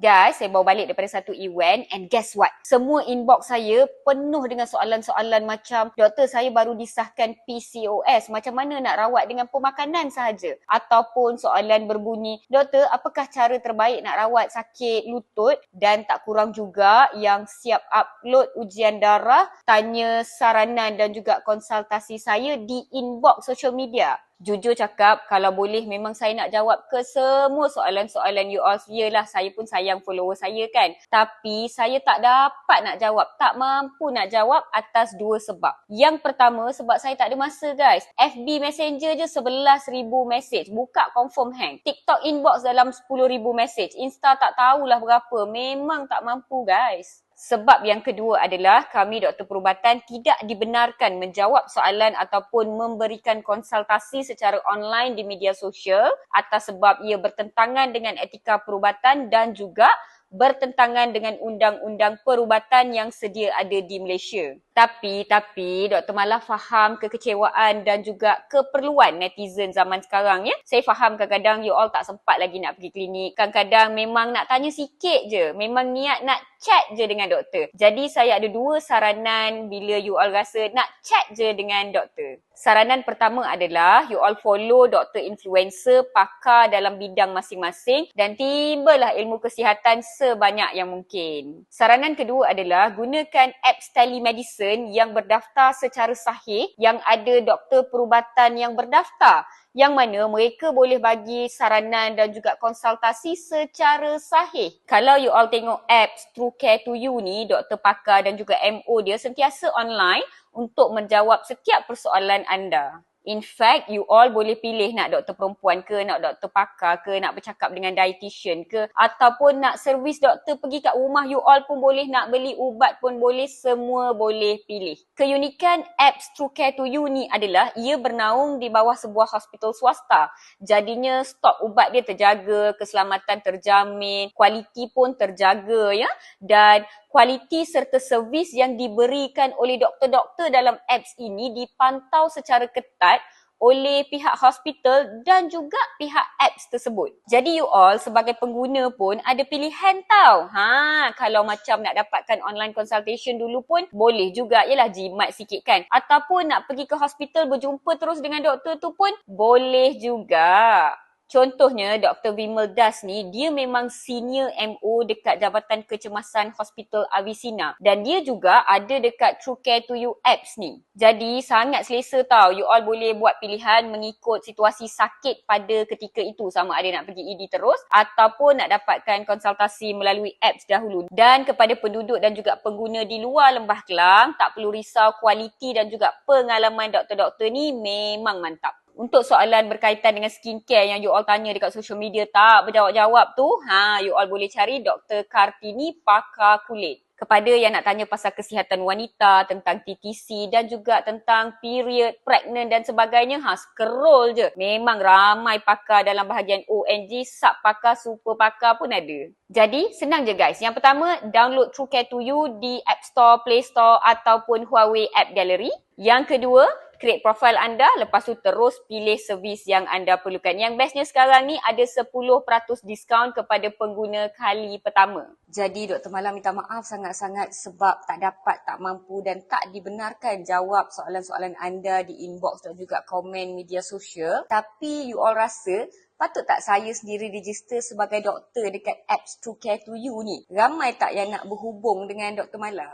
Guys, saya bawa balik daripada satu event and guess what? Semua inbox saya penuh dengan soalan-soalan macam Doktor saya baru disahkan PCOS. Macam mana nak rawat dengan pemakanan sahaja? Ataupun soalan berbunyi, Doktor apakah cara terbaik nak rawat sakit lutut? Dan tak kurang juga yang siap upload ujian darah, tanya saranan dan juga konsultasi saya di inbox social media jujur cakap kalau boleh memang saya nak jawab ke semua soalan-soalan you all. Yelah saya pun sayang follower saya kan. Tapi saya tak dapat nak jawab. Tak mampu nak jawab atas dua sebab. Yang pertama sebab saya tak ada masa guys. FB Messenger je 11,000 message. Buka confirm hang. TikTok inbox dalam 10,000 message. Insta tak tahulah berapa. Memang tak mampu guys. Sebab yang kedua adalah kami doktor perubatan tidak dibenarkan menjawab soalan ataupun memberikan konsultasi secara online di media sosial atas sebab ia bertentangan dengan etika perubatan dan juga bertentangan dengan undang-undang perubatan yang sedia ada di Malaysia. Tapi, tapi Dr. Mala faham kekecewaan dan juga keperluan netizen zaman sekarang ya. Saya faham kadang-kadang you all tak sempat lagi nak pergi klinik. Kadang-kadang memang nak tanya sikit je. Memang niat nak chat je dengan doktor. Jadi saya ada dua saranan bila you all rasa nak chat je dengan doktor. Saranan pertama adalah you all follow doktor influencer pakar dalam bidang masing-masing dan tibalah ilmu kesihatan sebanyak yang mungkin. Saranan kedua adalah gunakan apps telemedicine yang berdaftar secara sahih yang ada doktor perubatan yang berdaftar yang mana mereka boleh bagi saranan dan juga konsultasi secara sahih. Kalau you all tengok apps True Care to You ni, doktor pakar dan juga MO dia sentiasa online untuk menjawab setiap persoalan anda. In fact, you all boleh pilih nak doktor perempuan ke, nak doktor pakar ke, nak bercakap dengan dietitian ke, ataupun nak servis doktor pergi kat rumah you all pun boleh, nak beli ubat pun boleh, semua boleh pilih. Keunikan apps True Care to You ni adalah ia bernaung di bawah sebuah hospital swasta. Jadinya stok ubat dia terjaga, keselamatan terjamin, kualiti pun terjaga ya. Dan kualiti serta servis yang diberikan oleh doktor-doktor dalam apps ini dipantau secara ketat oleh pihak hospital dan juga pihak apps tersebut. Jadi you all sebagai pengguna pun ada pilihan tau. Ha, kalau macam nak dapatkan online consultation dulu pun boleh juga. Yalah jimat sikit kan. Ataupun nak pergi ke hospital berjumpa terus dengan doktor tu pun boleh juga. Contohnya Dr. Vimal Das ni dia memang senior MO dekat Jabatan Kecemasan Hospital Avicenna dan dia juga ada dekat True Care to You apps ni. Jadi sangat selesa tau you all boleh buat pilihan mengikut situasi sakit pada ketika itu sama ada nak pergi ED terus ataupun nak dapatkan konsultasi melalui apps dahulu. Dan kepada penduduk dan juga pengguna di luar Lembah Kelang tak perlu risau kualiti dan juga pengalaman doktor-doktor ni memang mantap. Untuk soalan berkaitan dengan skincare yang you all tanya dekat social media tak berjawab-jawab tu, ha, you all boleh cari Dr. Kartini Pakar Kulit. Kepada yang nak tanya pasal kesihatan wanita, tentang TTC dan juga tentang period, pregnant dan sebagainya, ha, scroll je. Memang ramai pakar dalam bahagian ONG, sub pakar, super pakar pun ada. Jadi, senang je guys. Yang pertama, download TrueCare to You di App Store, Play Store ataupun Huawei App Gallery. Yang kedua, create profile anda lepas tu terus pilih servis yang anda perlukan. Yang bestnya sekarang ni ada 10% diskaun kepada pengguna kali pertama. Jadi Dr. Malam minta maaf sangat-sangat sebab tak dapat, tak mampu dan tak dibenarkan jawab soalan-soalan anda di inbox dan juga komen media sosial. Tapi you all rasa patut tak saya sendiri register sebagai doktor dekat apps To Care To You ni? Ramai tak yang nak berhubung dengan Dr. Mala?